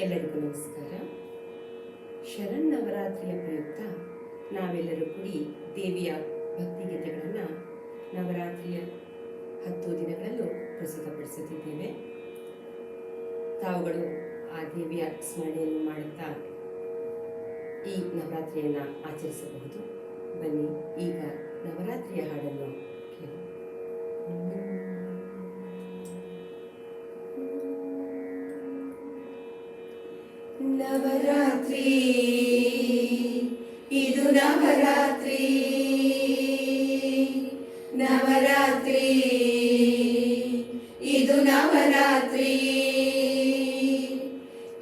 ಎಲ್ಲರಿಗೂ ನಮಸ್ಕಾರ. ಶರನ್ನವರಾತ್ರಿಯ ಪ್ರಯುಕ್ತ ನಾವೆಲ್ಲರೂ ಕೂಡಿ ದೇವಿಯ ಭಕ್ತಿಗೀತೆಗಳನ್ನು ನವರಾತ್ರಿಯ ಹತ್ತು ದಿನಗಳಲ್ಲೂ ಪ್ರಸ್ತುತಪಡಿಸುತ್ತಿದ್ದೇವೆ. ತಾವುಗಳು ಆ ದೇವಿಯ ಸ್ಮರಣೆಯನ್ನು ಮಾಡುತ್ತಾ ಈ ನವರಾತ್ರಿಯನ್ನು ಆಚರಿಸಬಹುದು. ಬನ್ನಿ, ಈಗ ನವರಾತ್ರಿಯ ಹಾಡನ್ನು ಕೇಳಿ ನವರಾತ್ರಿ. ಇದು ನವರಾತ್ರಿ. ನವರಾತ್ರಿ. ಇದು ನವರಾತ್ರಿ.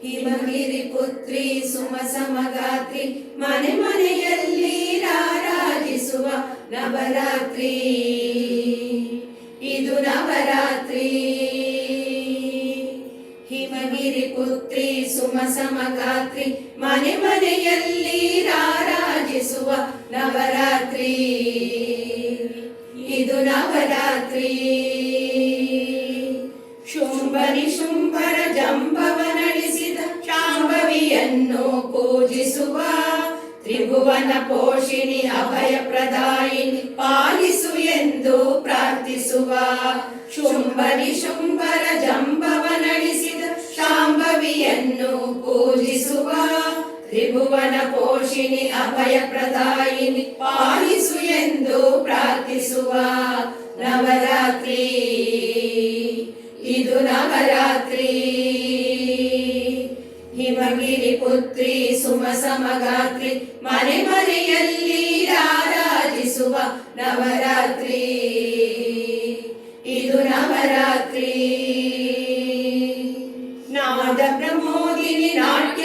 ಹಿಮಗಿರಿ ಪುತ್ರಿ ಸುಮ ಸಮಗಾತ್ರಿ ಮನೆ ಮನೆಯಲ್ಲಿ ರಾರಾಜಿಸುವ ನವರಾತ್ರಿ. ಇದು ನವರಾತ್ರಿ. ಪುತ್ರಿ ಸುಮ ಸಮಗಾತ್ರಿ ಮನೆ ಮನೆಯಲ್ಲಿ ರಾರಾಜಿಸುವ ನವರಾತ್ರಿ. ಇದು ನವರಾತ್ರಿ. ಶುಂಭರಿ ಶುಂಭರ ಜಂಬವ ನಡೆಸಿದ ಶಾಂಭವಿಯನ್ನು ಪೂಜಿಸುವ ತ್ರಿಭುವನ ಪೋಷಿಣಿ ಅಭಯ ಪ್ರದಾಯಿನಿ ಪಾಲಿಸು ಎಂದು ಪ್ರಾರ್ಥಿಸುವ ಶುಂಭರಿ ಶುಂಭರ ಜಂಬವ ತ್ರಿಭುವನ ಪೋಷಿಣಿ ಅಭಯ ಪ್ರದಾಯಿನಿ ಪಾಲಿಸು ಎಂದು ಪ್ರಾರ್ಥಿಸುವ ನವರಾತ್ರಿ. ಇದು ನವರಾತ್ರಿ. ಹಿಮಗಿರಿ ಪುತ್ರಿ ಸುಮ ಸಮಗಾತ್ರಿ ಮನೆ ಮನೆಯಲ್ಲಿ ರಾರಾಜಿಸುವ ನವರಾತ್ರಿ. ಇದು ನವರಾತ್ರಿ. ನಾದ ಪ್ರಮೋದಿನಿ ನಾಟ್ಯ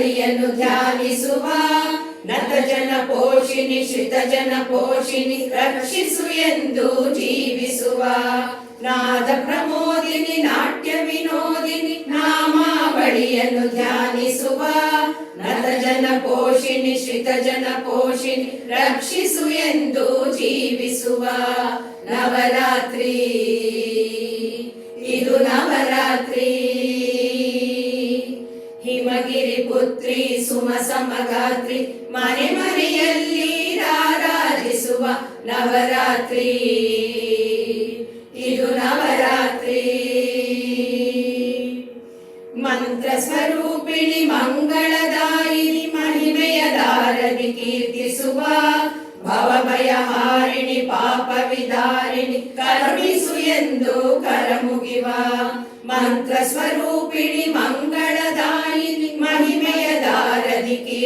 ನಾಮಾವಳಿಯನ್ನು ಧ್ಯಾನಿಸುವ ನತ ಜನ ಪೋಷಿಣಿ, ಶ್ರಿತ ಜನ ಪೋಷಿಣಿ ರಕ್ಷಿಸು ಎಂದು ಜೀವಿಸುವ. ನಾದ ಪ್ರಮೋದಿನಿ, ನಾಟ್ಯ ವಿನೋದಿನಿ, ನಾಮಾವಳಿಯನ್ನು ಧ್ಯಾನಿಸುವ ನತ ಜನ ಪೋಷಿಣಿ, ಶ್ರಿತ ಜನ ಪೋಷಿಣಿ ರಕ್ಷಿಸು ಎಂದು ಜೀವಿಸುವ. ನವರಾತ್ರಿ, ಇದು ನವರಾತ್ರಿ. ಹಿಮಗಿರಿ ಪುತ್ರಿ ಸುಮ ಸಮಗಾತ್ರಿ ಮನೆ ಮನೆಯಲ್ಲಿ ರಾರಾಧಿಸುವ ನವರಾತ್ರಿ. ಇದು ನವರಾತ್ರಿ. ಮಂತ್ರ ಸ್ವರೂಪಿಣಿ ಮಂಗಳದಾಯಿನಿ ಮಹಿಮೆಯ ದಾರದಿ ಕೀರ್ತಿಸುವ ಭವಭಯ ಹಾರಿಣಿ ಪಾಪ ವಿದಾರಿಣಿ ಕರುಣಿಸು ಎಂದು ಕರಮುಗಿವ ಮಂತ್ರ ಸ್ವರೂಪಿಣಿ ದಾರದಿ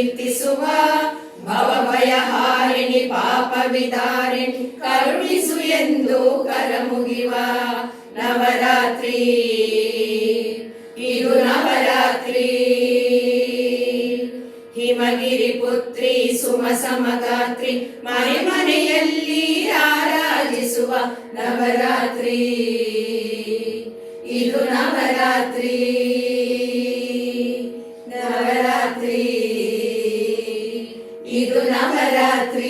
ಕೀರ್ತಿಸುವ ಭವಭಯಹಾರಿಣಿ ಪಾಪ ವಿದಾರಿಣಿ ಕರುಣಿಸು ಎಂದು ಕರಮುಗಿವ ನವರಾತ್ರಿ. ಇದು ನವರಾತ್ರಿ. ಹಿಮಗಿರಿ ಪುತ್ರಿ ಸುಮ ಸಮಗಾತ್ರಿ ಮನೆ ಮನೆಯಲ್ಲಿ ಆರಾಧಿಸುವ ನವರಾತ್ರಿ. ಇದು ನವರಾತ್ರಿ. ಇದು